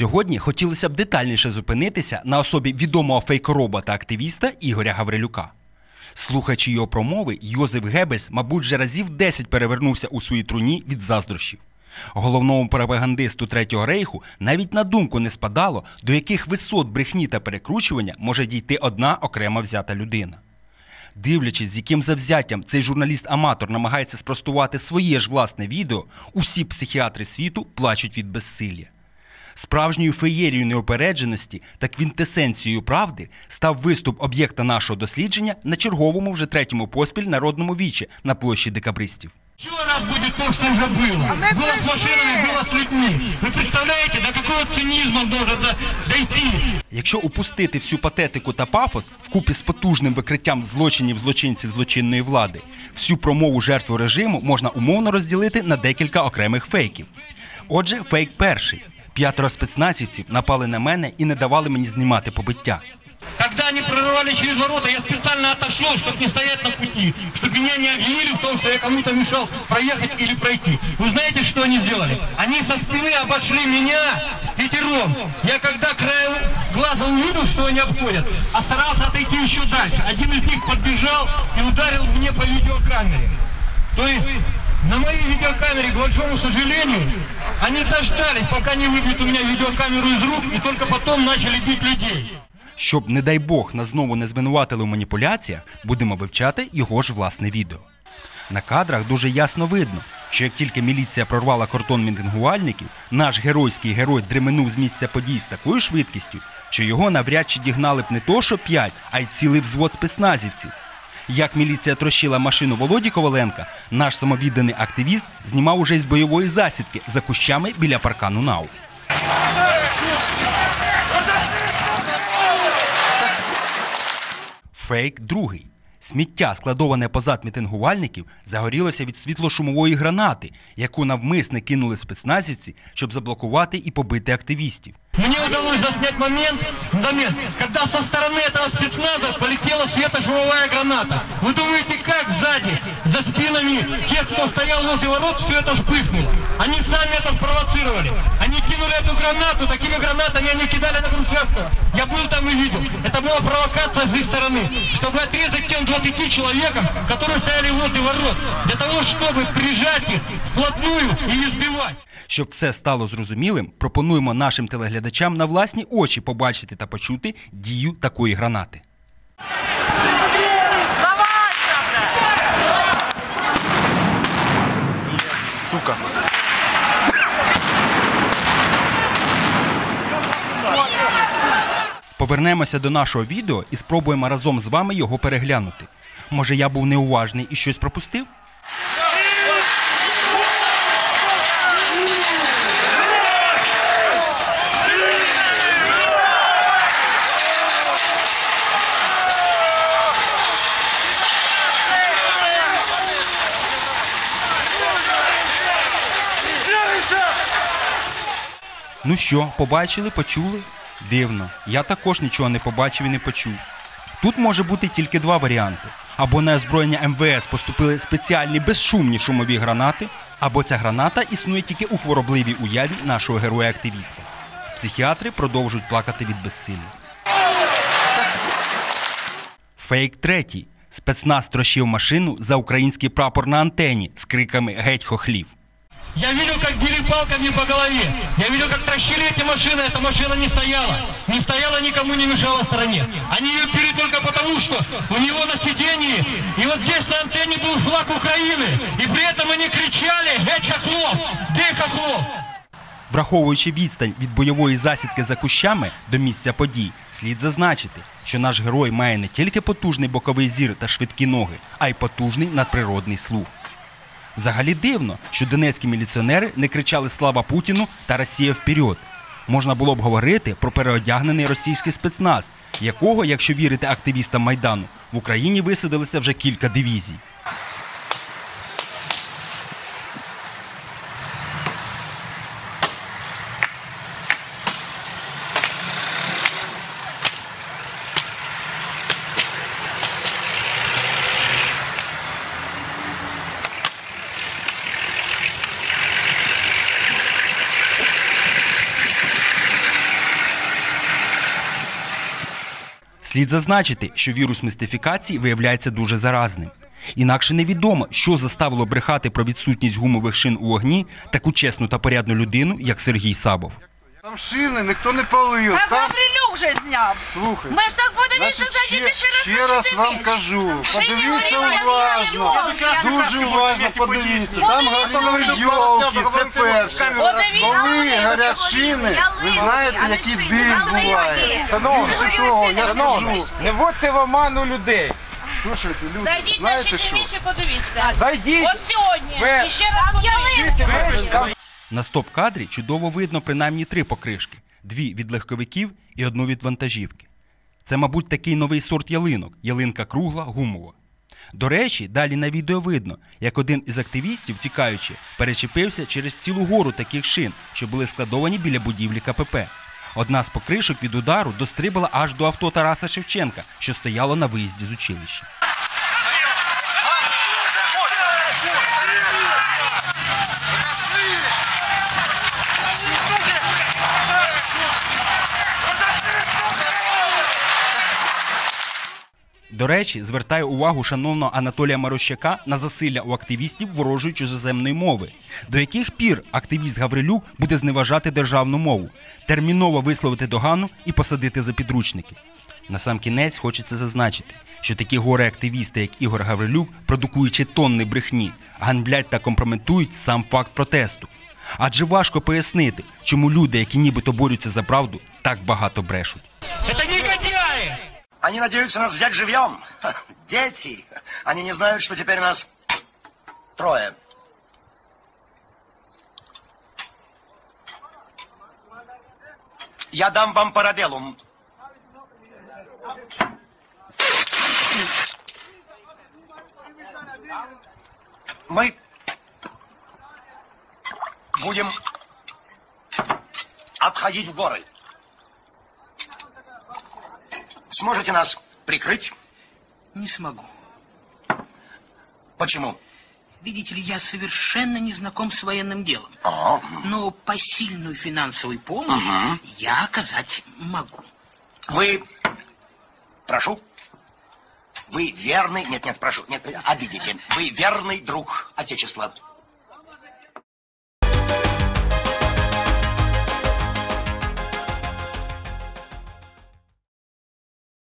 Сьогодні хотілося б детальніше зупинитися на особі відомого фейкоробота-активіста Ігоря Гаврилюка. Слухаючи його промови, Йозеф Геббельс, мабуть, вже разів 10 перевернувся у своїй труні від заздрощів. Головному пропагандисту Третього рейху навіть на думку не спадало, до яких висот брехні та перекручування може дійти одна окрема взята людина. Дивлячись, з яким завзяттям цей журналіст-аматор намагається спростувати своє ж власне відео, усі психіатри світу плачуть від безсилля. Справжньою феєрією неопередженості та квінтесенцією правди став виступ об'єкта нашого дослідження на черговому вже третьому поспіль народному вічі на площі декабристів. Еще раз будет то, что уже было. мы Было с пришли! машинами, было с людьми. Вы представляете, до какого цинизма он должен до- дойти? Якщо упустити всю патетику та пафос вкупі з потужним викриттям злочинів злочинців злочинної влади, всю промову жертву режиму можна умовно розділити на декілька окремих фейків. Отже, фейк перший. П'ятеро спецназівців напали на мене і не давали мені знімати побиття. Когда они прорывали через ворота, я специально отошел, чтобы не стоять на пути, чтобы меня не обвинили в том, что я кому-то мешал проехать или пройти. Вы знаете, что они сделали? Они со спины обошли меня с пятером. Я когда краем глаза увидел, что они обходят, а старался отойти еще дальше. Один из них подбежал и ударил мне по видеокамере. То есть на моей видеокамере, к большому сожалению, они дождались, пока не выбьют у меня видеокамеру из рук, и только потом начали бить людей. Щоб, не дай Бог, нас знову не звинуватили у маніпуляціях, будемо вивчати його ж власне відео. На кадрах дуже ясно видно, що як тільки міліція прорвала кордон мітингувальників, наш геройський герой дременув з місця подій з такою швидкістю, що його навряд чи дігнали б не то, що п'ять, а й цілий взвод спецназівців. Як міліція трощила машину Володі Коваленка, наш самовідданий активіст знімав уже із бойової засідки за кущами біля паркану НАУ. Фейк другий. Сміття, складоване позад мітингувальників, загорілося від світлошумової гранати, яку навмисне кинули спецназівці, щоб заблокувати і побити активістів. Мне удалось заснять момент, момент, когда со стороны этого спецназа полетела светошумовая граната. Вы думаете, как сзади, за спинами тех, кто стоял возле ворот, все это вспыхнуло? Они сами это спровоцировали. Они кинули эту гранату, такими гранатами они кидали на Грушевского. Я был там и видел. Это была провокация с их стороны, чтобы отрезать тем 20 человекам, которые стояли возле ворот, для того, чтобы прижать их вплотную и избивать. Щоб все стало зрозумілим, пропонуємо нашим телеглядачам на власні очі побачити та почути дію такої гранати. Сука! Повернемося до нашого відео і спробуємо разом з вами його переглянути. Може, я був неуважний і щось пропустив? Ну що, побачили, почули? Дивно. Я також нічого не побачив і не почув. Тут може бути тільки два варіанти: або на озброєння МВС поступили спеціальні безшумні шумові гранати, або ця граната існує тільки у хворобливій уяві нашого героя-активіста. Психіатри продовжують плакати від безсилля. Фейк третій. Спецназ трощив машину за український прапор на антені з криками Геть хохлів. Я видел, как били палками по голове. Я видел, как трощили эти машины. Эта машина не стояла. Не стояла, никому не мешала в стороне. Они ее били только потому, что у него на сиденье и вот здесь на антенне был флаг Украины. И при этом они кричали «Геть хохлов! Бей хохлов!» Враховуючи відстань від бойової засідки за кущами до місця подій, слід зазначити, що наш герой має не тільки потужний боковий зір та швидкі ноги, а й потужний надприродний слух. Взагалі дивно, що донецькі міліціонери не кричали Слава Путіну та Росія вперед. Можна було б говорити про переодягнений російський спецназ, якого, якщо вірити активістам Майдану, в Україні висадилися вже кілька дивізій. Слід зазначити, що вірус містифікації виявляється дуже заразним. Інакше невідомо, що заставило брехати про відсутність гумових шин у вогні таку чесну та порядну людину, як Сергій Сабов. Там шини ніхто не палив. Там, Гаврилюк же зняв. слухай, Ми ж так подивіться, значить, зайдіть ще раз ще раз вам кажу. Подивіться уважно. Дуже уважно подивіться. Там готові йолки, це перше. Коли горять шини, ви знаєте, який дим буває. Більше того, я скажу. Не вводьте в оману людей. Слушайте, люди, Зайдіть на знаєте що? щитовічі, подивіться. Зайдіть. От сьогодні. Ви- І ще раз подивіться. На стоп-кадрі чудово видно принаймні три покришки: дві від легковиків і одну від вантажівки. Це, мабуть, такий новий сорт ялинок ялинка кругла, гумова. До речі, далі на відео видно, як один із активістів, тікаючи, перечепився через цілу гору таких шин, що були складовані біля будівлі КПП. Одна з покришок від удару дострибала аж до авто Тараса Шевченка, що стояло на виїзді з училища. До речі, звертаю увагу шановного Анатолія Марощака на засилля у активістів ворожої чужоземної мови. До яких пір активіст Гаврилюк буде зневажати державну мову, терміново висловити догану і посадити за підручники. На сам кінець хочеться зазначити, що такі горе-активісти, як Ігор Гаврилюк, продукуючи тонни брехні, ганблять та компрометують сам факт протесту. Адже важко пояснити, чому люди, які нібито борються за правду, так багато брешуть. Они надеются нас взять живьем. Дети. Они не знают, что теперь нас трое. Я дам вам парабеллум. Мы будем отходить в горы. Сможете нас прикрыть? Не смогу. Почему? Видите ли, я совершенно не знаком с военным делом. А, Но посильную финансовую помощь я оказать могу. Вы... Прошу. Вы верный... Нет, нет, прошу. Нет, обидите. Вы верный друг Отечества.